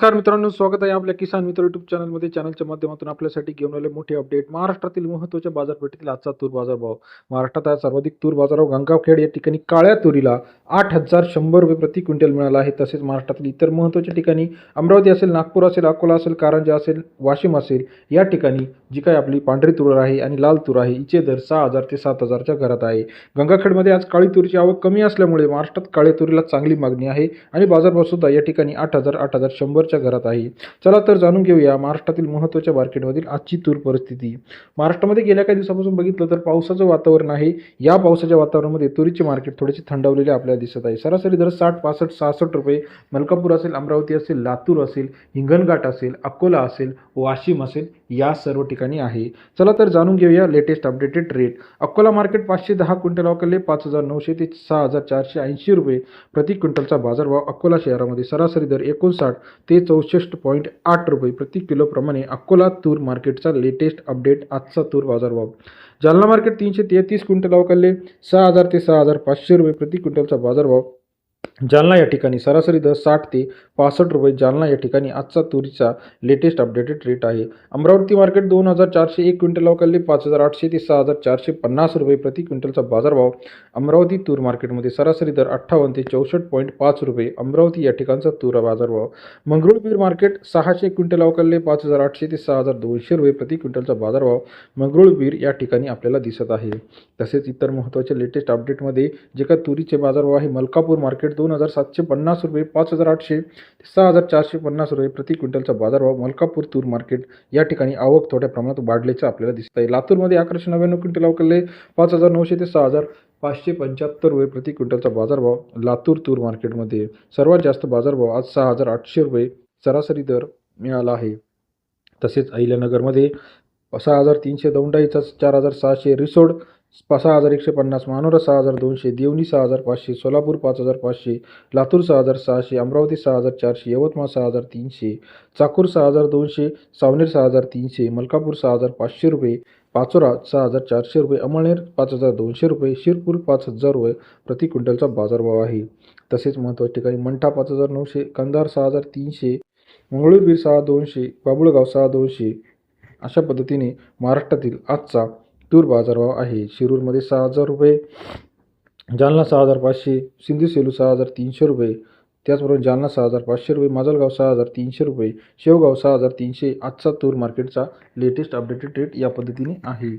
नमस्कार मित्रांनो स्वागत आहे आपल्या किसान मित्र युट्यूब चॅनलमध्ये चॅनलच्या माध्यमातून आपल्यासाठी घेऊन आले मोठे अपडेट महाराष्ट्रातील महत्त्वाच्या बाजारपेठेतील आजचा तूर बाजारभाव महाराष्ट्रात आज सर्वाधिक तूर बाजारभाव गंगावखेड या ठिकाणी काळ्या तुरीला आठ हजार शंभर रुपये प्रति क्विंटल मिळाला आहे. तसेच महाराष्ट्रातील इतर महत्त्वाच्या ठिकाणी अमरावती असेल नागपूर असेल अकोला असेल कारंजा असेल वाशिम असेल या ठिकाणी जी काही आपली पांढरी तूर आहे आणि लाल तूर आहे हिचे दर सहा हजार ते सात हजारच्या घरात आहे. गंगाखेडमध्ये आज काळी तुरीची आवक कमी असल्यामुळे महाराष्ट्रात काळ्या तुरीला चांगली मागणी आहे आणि बाजारभावसुद्धा या ठिकाणी आठ हजार आठ हजार शंभर महत्त्वाच्या घरात आहे. चला तर जाणून घेऊया महाराष्ट्रातील महत्त्वाच्या मार्केटमधील आजची तूर परिस्थिती. महाराष्ट्रामध्ये गेल्या काही दिवसापासून बघितलं तर पावसाचं वातावरण आहे. या पावसाच्या वातावरणामध्ये तुरीचे मार्केट थोडेसे थंडावलेले आपल्याला दिसत आहे. सरासरी दर साठ पासष्ट सहासष्ट रुपये. मलकापूर असेल अमरावती असेल लातूर असेल हिंगणघाट असेल अकोला असेल वाशिम असेल या सर्व ठिकाणी आहे. चला तर जाणून घेऊया latest updated rate Akola market पाचशे दहा क्विंटल अवकले पाच हजार नऊशे ते सहा हजार चारशे ऐंशी रुपये प्रति क्विंटलचा बाजारभाव अकोला शहरामध्ये सरासरी दर एकोणसाठ ते चौसष्ट पॉईंट आठ रुपये प्रति किलोप्रमाणे अकोला तूर मार्केटचा लेटेस्ट अपडेट आजचा तूर बाजारभाव. जालना मार्केट तीनशे तेहतीस क्विंटल अवकालले सहा हजार ते सहा हजार पाचशे रुपये प्रति क्विंटलचा बाजारभाव जालना या ठिकाणी सरासरी दर साठ ते पासष्ट रुपये जालना या ठिकाणी आजचा तुरीचा लेटेस्ट अपडेटेड रेट आहे. अमरावती मार्केट दोन हजार चारशे एक क्विंटल अवकाली पाच हजार आठशे ते सहा हजार चारशे पन्नास रुपये प्रति क्विंटलचा बाजारभाव अमरावती तूर मार्केटमध्ये सरासरी दर अठ्ठावन्न ते चौसष्ट पॉईंट पाच रुपये अमरावती या ठिकाणचा तूर बाजारभाव. मंगरुळपीर मार्केट सहाशे क्विंटल अवकाले पाच हजार आठशे ते सहा हजार दोनशे रुपये प्रति क्विंटलचा बाजारभाव मंगरुळपीर या ठिकाणी आपल्याला दिसत आहे. तसेच इतर महत्त्वाचे लेटेस्ट अपडेटमध्ये जे का तुरीचे बाजारभाव आहे मलकापूर मार्केट दोन हजार सातशे पन्नास रुपये पाच हजार आठशे ते सहा हजार चारशे पन्नास रुपये प्रति क्विंटलचा बाजारभाव मलकापूर तूर मार्केट. या ठिकाणी आवक थोड्या प्रमाणात वाढल्याचं आपल्याला दिसत आहे लातूरमध्ये अकराशे नव्याण्णव क्विंटल अवकालले पाच हजार नऊशे ते सहा हजार पाचशे पंच्याहत्तर रुपये प्रति क्विंटलचा बाजारभाव लातूर तूर मार्केटमध्ये. सर्वात जास्त बाजारभाव आज सहा हजार आठशे रुपये सरासरी दर मिळाला आहे. तसेच अहिल्यानगरमध्ये सहा हजार तीनशे दौंडाईचा चार हजार सहाशे रिसोड सहा हजार एकशे पन्नास मानोरा सहा हजार दोनशे देवणी सहा हजार पाचशे सोलापूर पाच हजार पाचशे लातूर सहा हजार सहाशे अमरावती सहा हजार चारशे यवतमाळ सहा हजार तीनशे चाकूर सहा हजार दोनशे सावनेर सहा हजार तीनशे मलकापूर सहा हजार पाचशे रुपये पाचोरा सहा हजार चारशे रुपये अमळनेर पाच हजार दोनशे रुपये शिरपूर पाच हजार रुपये प्रति क्विंटलचा बाजारभाव आहे तसेच महत्त्वाच्या ठिकाणी मंठा पाच हजार नऊशे कंधार सहा हजार तीनशे मंगळूरबीर सहा दोनशे बाबुळगाव सहा दोनशे अशा पद्धतीने महाराष्ट्रातील आजचा तूर बाजारभाव आहे. शिरूरमध्ये सहा हजार रुपये जालना सहा हजार पाचशे सिंधू सेलू सहा हजार तीनशे रुपये त्याचबरोबर जालना सहा हजार पाचशे रुपये माजलगाव सहा हजार तीनशे रुपये शेवगाव सहा हजार तीनशे. आजचा तूर मार्केटचा लेटेस्ट अपडेटेड रेट या पद्धतीने आहे.